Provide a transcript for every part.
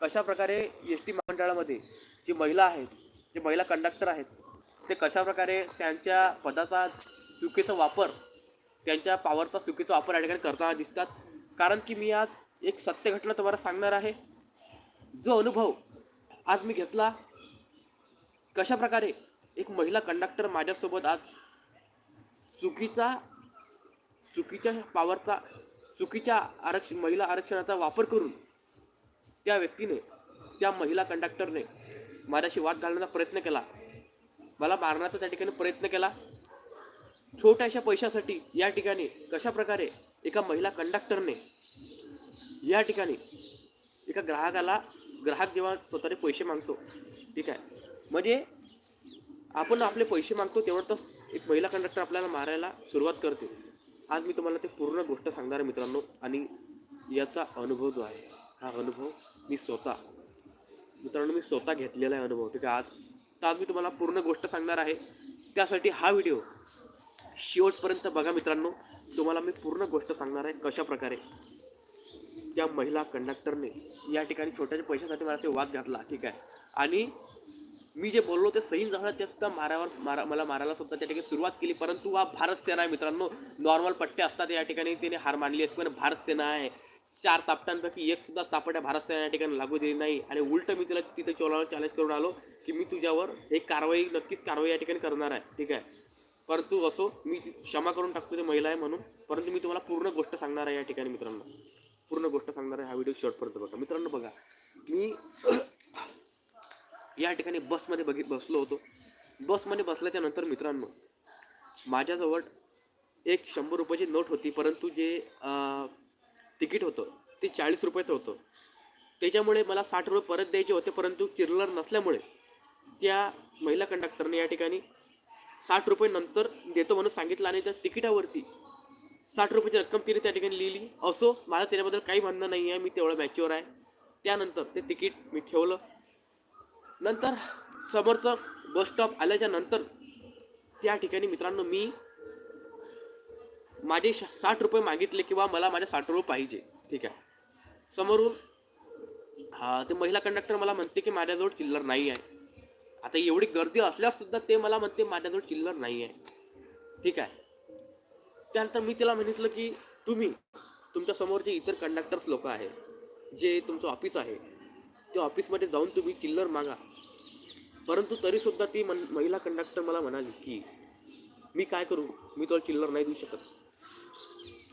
कशा प्रकारे S T मंडळामध्ये जी महिला आहेत जे महिला कंडक्टर आहेत ते कशा प्रकारे त्यांच्या पदाचा चुकीचा वापर त्यांच्या पावरचा चुकीचा वापर या ठिकाणी करताना दिसतात? कारण की मी आज एक सत्य घटना तुम्हाला सांगणार आहे. जो अनुभव आज मी घेतला कशा प्रकारे एक महिला कंडक्टर माझ्यासोबत आज चुकीचा चुकीच्या पावरचा चुकीच्या आरक्षण महिला आरक्षणाचा वापर करून त्या व्यक्तीने त्या महिला कंडक्टरने माझ्याशी वाद घालण्याचा प्रयत्न केला. मला मारण्याचा त्या ठिकाणी प्रयत्न केला. छोट्याशा पैशासाठी या ठिकाणी कशा प्रकारे एका महिला कंडक्टरने या ठिकाणी एका ग्राहकाला ग्राहक जेव्हा स्वतःने पैसे मागतो ठीक आहे? म्हणजे आपण आपले पैसे मागतो तेवढंच एक महिला कंडक्टर आपल्याला मारायला सुरुवात करते. आज मी तुम्हाला ते पूर्ण गोष्ट सांगणार आहे मित्रांनो आणि याचा अनुभव जो आहे. हा अनुभव मी स्वतः. मित्रांनो मी स्वतः घेतलेला आहे अनुभव. ठीक आहे आज तर आज मी तुम्हाला पूर्ण गोष्ट सांगणार आहे. त्यासाठी हा व्हिडिओ शेवटपर्यंत बघा मित्रांनो. तुम्हाला मी पूर्ण गोष्ट सांगणार आहे कशा प्रकारे त्या महिला कंडक्टरने या ठिकाणी छोट्याशा पैशासाठी मला ते वाद घातला. ठीक आहे. आणि मी जे बोललो ते सही झालं ते सुद्धा मारावर मारा मला मारायला सुद्धा त्या ठिकाणी सुरुवात केली. परंतु हा भारत सेना आहे मित्रांनो. नॉर्मल पट्टे असतात या ठिकाणी. तिने हार मानली असते पण भारत सेना आहे. चार तापट्यांपैकी एक सुद्धा चापट्या भारत सेना या ठिकाणी लागू दिली नाही. आणि उलट मी तिला तिथे चोला चॅलेंज करून आलो की मी तुझ्यावर एक कारवाई नक्कीच कारवाई या ठिकाणी करणार आहे. ठीक आहे? परंतु असो मी क्षमा करून टाकतो ते महिला आहे म्हणून. परंतु मी तुम्हाला पूर्ण गोष्ट सांगणार आहे या ठिकाणी मित्रांनो. पूर्ण गोष्ट सांगणार आहे हा व्हिडिओ शॉर्टपर्यंत बघा. मित्रांनो बघा मी या ठिकाणी बसमध्ये बघित बसलो होतो. बसमध्ये बसल्याच्या नंतर मित्रांनो माझ्याजवळ एक शंभर रुपयाची नोट होती. परंतु जे तिकीट होतं. ते चाळीस रुपयाचं होतं. त्याच्यामुळे मला साठ रुपये परत द्यायचे होते परंतु चिरलर नसल्यामुळे त्या महिला कंडक्टरने या ठिकाणी साठ रुपये नंतर देतो म्हणून सांगितलं आणि त्या तिकिटावरती साठ रुपयाची रक्कम तिने त्या ठिकाणी लिहिली. असो मला त्याच्याबद्दल काही म्हणणं नाही आहे. मी तेवढं मॅच्युअर आहे. त्यानंतर ते तिकीट मी ठेवलं. नंतर समोरचं बस स्टॉप आल्याच्यानंतर त्या ठिकाणी मित्रांनो मी माझे श- साठ रुपये मागितले किंवा मला माझे साठ रुपये पाहिजे. ठीक आहे. समोरून हा ते महिला कंडक्टर मला म्हणते की माझ्याजवळ चिल्लर नाही आहे. आता एवढी गर्दी असल्यास सुद्धा ते मला म्हणते माझ्याजवळ चिल्लर नाही आहे. ठीक आहे. त्यानंतर मी तिला म्हणितलं की तुम्ही तुमच्यासमोर जे इतर कंडक्टर्स लोक आहे जे तुमचं ऑफिस आहे त्या ऑफिसमध्ये जाऊन तुम्ही चिल्लर मागा. परंतु तरीसुद्धा ती मन महिला कंडक्टर मला म्हणाली की मी काय करू? मी तुला चिल्लर नाही देऊ शकत.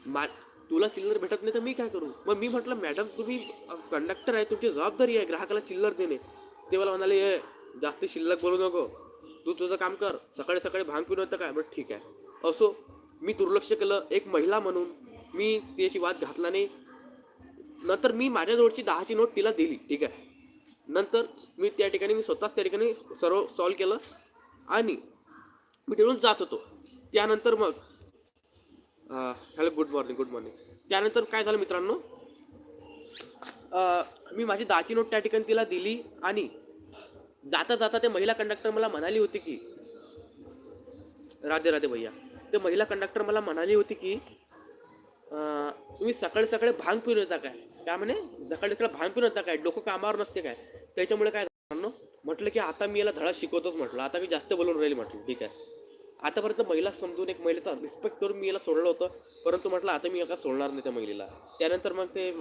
मा तुला चिल्लर भेटत नाही तर मी काय करू? मग मी म्हटलं मॅडम तुम्ही कंडक्टर आहे तुमची जबाबदारी आहे ग्राहकाला चिल्लर देणे. ते मला म्हणाले हे जास्त शिल्लक बोलू नको. तू तुझं काम कर. सकाळी सकाळी भांग पिऊन होतं काय? बरं ठीक आहे. असो मी दुर्लक्ष केलं. एक महिला म्हणून मी त्याची वाद घातला नाही. नंतर मी माझ्याजवळची दहाची नोट तिला दिली ठीक आहे. नंतर मी त्या ठिकाणी मी स्वतःच त्या ठिकाणी सर्व सॉल्व केलं. आणि मी तिकडून जात होतो. त्यानंतर मग hello good morning good morning त्यानंतर काय झालं मित्रांनो? मी माझी दहाची नोट त्या ठिकाणी तिला दिली आणि जाता जाता ते महिला कंडक्टर मला म्हणाली होती की राधे राधे भैया ते महिला कंडक्टर मला म्हणाली होती की तुम्ही सकाळी सकाळी भांग पिऊन येता काय? काय म्हणे सकाळी सकाळी भांग पिऊन येता काय? डोकं कामावर नसते काय? त्याच्यामुळे काय झालं म्हटलं की आता मी याला धडा शिकवतोच म्हटलं. आता मी जास्त बोलून राहील म्हटलं. ठीक आहे. आतापर्यंत महिला समजून एक महिलेचा रिस्पेक्ट करून मी याला सोडलं होतं. परंतु म्हटलं आता मी एका सोडणार नाही त्या महिलेला. त्यानंतर मग ते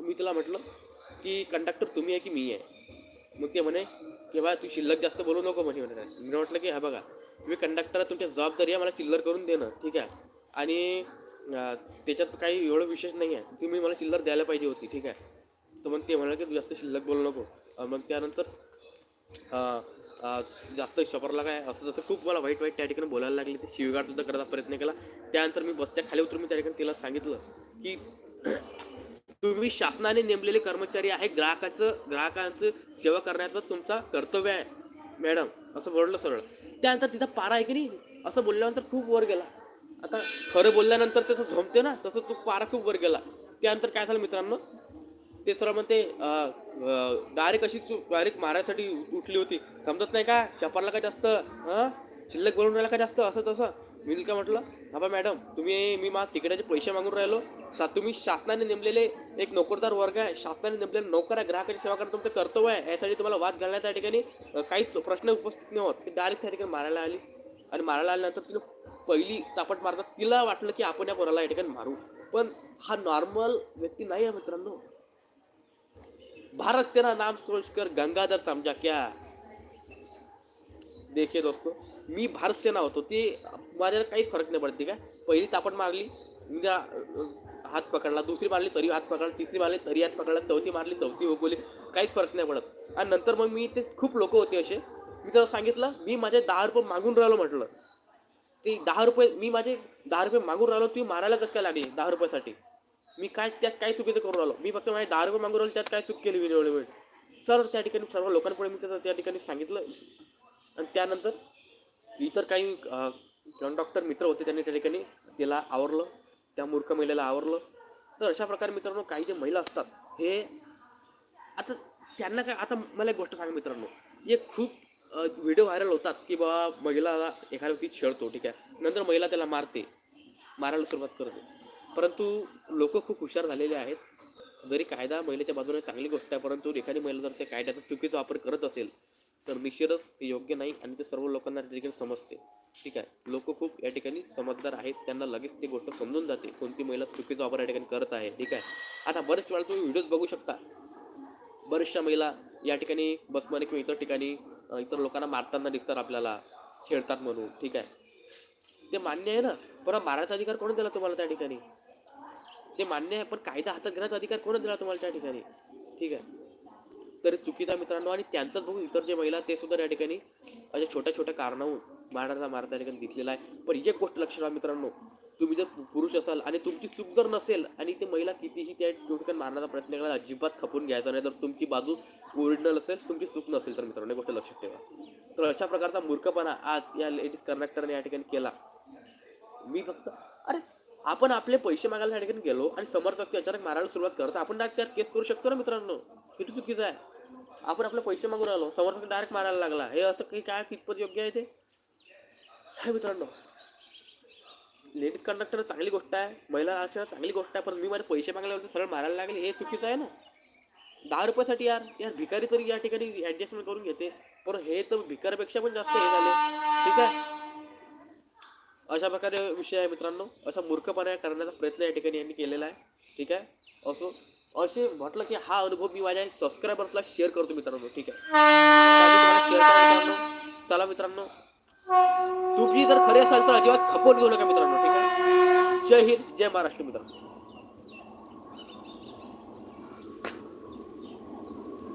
मी तिला म्हटलं की कंडक्टर तुम्ही आहे की मी आहे? मग ते म्हणे की बा तू शिल्लक जास्त बोलू नको म्हणे म्हणे. मी म्हटलं की हा बघा मी कंडक्टर तुमच्या तुमची जबाबदारी आहे मला चिल्लर करून देणं ठीक आहे? आणि त्याच्यात काही एवढं विशेष नाही आहे. तुम्ही मला चिल्लर द्यायला पाहिजे होती ठीक आहे? तर मग ते म्हणाले की तू जास्त शिल्लक बोलू नको. मग त्यानंतर जास्त शपरला काय असं तसं खूप मला वाईट वाईट त्या ठिकाणी बोलायला लागले ते शिवगाड सुद्धा करायचा प्रयत्न केला. त्यानंतर मी बसच्या खाली उतरून मी त्या ठिकाणी तिला सांगितलं की तुम्ही शासनाने नेमलेले कर्मचारी आहे ग्राहकाचं ग्राहकांचं सेवा करण्याचं तुमचा कर्तव्य आहे मॅडम असं बोललं सरळ. त्यानंतर तिचा पारा आहे की नाही असं बोलल्यानंतर खूप वर गेला. आता खरं बोलल्यानंतर तसं झोमते ना तसं तो पारा खूप वर गेला. त्यानंतर काय झालं मित्रांनो ते सरळ म्हणते डायरेक्ट अशी डायरेक्ट मारायसाठी उठली होती. समजत नाही का? चपारला का जास्त? हां शिल्लक बोलून राहिला का जास्त? असं तसं. मी का म्हटलं हा बा मॅडम तुम्ही मी माझ्या तिकिटाचे पैसे मागून राहिलो. सा तुम्ही शासनाने नेमलेले एक नोकरदार वर्ग आहे. शासनाने नेमलेले नोकर आहे. ग्राहकाची सेवा करणं तुमचं कर्तव्य आहे. यासाठी तुम्हाला वाद घालण्यात त्या ठिकाणी काहीच प्रश्न उपस्थित नाही होत. ती डायरेक्ट त्या ठिकाणी मारायला आली. आणि मारायला आल्यानंतर तिने पहिली चापट मारतात तिला वाटलं की आपण या पोराला या ठिकाणी मारू. पण हा नॉर्मल व्यक्ती नाही आहे मित्रांनो. भारत सेना नाम सोचकर गंगाधर समजा क्या? देखिए दोस्तों मी भारत सेना होतो ते माझ्याला काहीच फरक नाही पडते काय पहिली तापट मारली मी हात पकडला दुसरी मारली तरी हात पकडला तिसरी मारली तरी हात पकडला चौथी मारली चौथी उगवली काहीच फरक नाही पडत. आणि नंतर मग मी ते खूप लोक होते असे मी त्याला सांगितलं मी माझे दहा रुपये मागून राहिलो म्हटलं. ते दहा रुपये मी माझे दहा रुपये मागून राहिलो तुम्ही मारायला कसं काय लागले दहा रुपयासाठी? मी काय त्यात काय चुकीचं करून राहिलो मी फक्त माझे दहा रुपये मागून राहिलो त्यात काय चूक केली मी एवढे वेळ? सर त्या ठिकाणी सर्व लोकांपुढे मी त्याचं त्या ठिकाणी सांगितलं. आणि त्यानंतर इतर काही डॉक्टर मित्र होते त्यांनी त्या ठिकाणी त्याला आवरलं त्या मूर्ख महिलेला आवरलं. तर अशा प्रकारे मित्रांनो काही जे महिला असतात हे आता त्यांना काय आता मला एक गोष्ट सांगा मित्रांनो. एक खूप व्हिडिओ व्हायरल होतात की बाबा महिलाला एखाद्या व्यक्ती छेडतो ठीक आहे. नंतर महिला त्याला मारते. मारायला सुरुवात करते. परंतु लोक खूप हुशार झालेले आहेत. जरी कायदा महिलेच्या बाजूने चांगली गोष्ट आहे परंतु एखादी महिला जर त्या कायद्याचा चुकीचा वापर करत असेल तर निश्चितच ते योग्य नाही आणि ते सर्व लोकांना त्या ठिकाणी समजते. ठीक आहे? लोक खूप या ठिकाणी समजदार आहेत. त्यांना लगेच ती गोष्ट समजून जाते कोणती महिला चुकीचा वापर या ठिकाणी करत आहे. ठीक आहे? आता बरेच वेळा तुम्ही व्हिडिओज बघू शकता. बऱ्याचशा महिला या ठिकाणी बसमध्ये किंवा इतर ठिकाणी इतर लोकांना मारताना दिसतात आपल्याला खेळतात म्हणून. ठीक आहे? ते मान्य आहे ना? पण मारायचा अधिकार कोण दिला तुम्हाला त्या ठिकाणी? ते मान्य आहे पण कायदा हातात घेण्याचा अधिकार कोणच दिला तुम्हाला त्या ठिकाणी? ठीक आहे. तर चुकीचा मित्रांनो आणि त्यांचाच बघून इतर जे महिला ते सुद्धा या ठिकाणी अशा छोट्या छोट्या कारणावरून मारण्याचा मार त्या ठिकाणी दिसलेला आहे. पण एक गोष्ट लक्षात ठेवा मित्रांनो तुम्ही जर पुरुष असाल आणि तुमची चूक जर नसेल आणि ते महिला कितीही त्या ठिकाणी मारण्याचा प्रयत्न केला अजिबात खपून घ्यायचा नाही. तर तुमची बाजू ओरिजिनल असेल तुमची चूक नसेल तर मित्रांनो गोष्ट लक्षात ठेवा. तर अशा प्रकारचा मूर्खपणा आज या लेडीज कंडक्टरने या ठिकाणी केला. मी फक्त अरे आपण आपले पैसे मागायला साठी ठिकाणी गेलो आणि समर्थ व्यक्ती अचानक मारायला सुरुवात करतो आपण डायरेक्ट त्यात केस करू शकतो ना मित्रांनो? किती चुकीचं आहे. आपण आपले पैसे मागून राहिलो समर्थक डायरेक्ट मारायला लागला. हे असं काही काय कितपत योग्य आहे ते? हे मित्रांनो लेडीज कंडक्टर चांगली गोष्ट आहे महिला आरक्षण चांगली गोष्ट आहे पण मी माझे पैसे मागायला गेलो सरळ मारायला लागले हे चुकीचं आहे ना? दहा रुपयासाठी यार यार भिकारी तरी या ठिकाणी ॲडजस्टमेंट करून घेते. पण हे तर भिकारीपेक्षा पण जास्त हे झाले. ठीक आहे? अशा प्रकारे विषय आहे मित्रांनो. असा मूर्खपणा करण्याचा प्रयत्न या ठिकाणी यांनी केलेला आहे. ठीक आहे? असो असे म्हटलं की हा अनुभव मी माझ्या सबस्क्रायबर्सला शेअर करतो मित्रांनो. ठीक आहे. चला मित्रांनो. तुम्ही जर खरे असाल तर अजिबात खपवून घेऊ नका मित्रांनो. ठीक आहे? जय हिंद जय महाराष्ट्र मित्रांनो.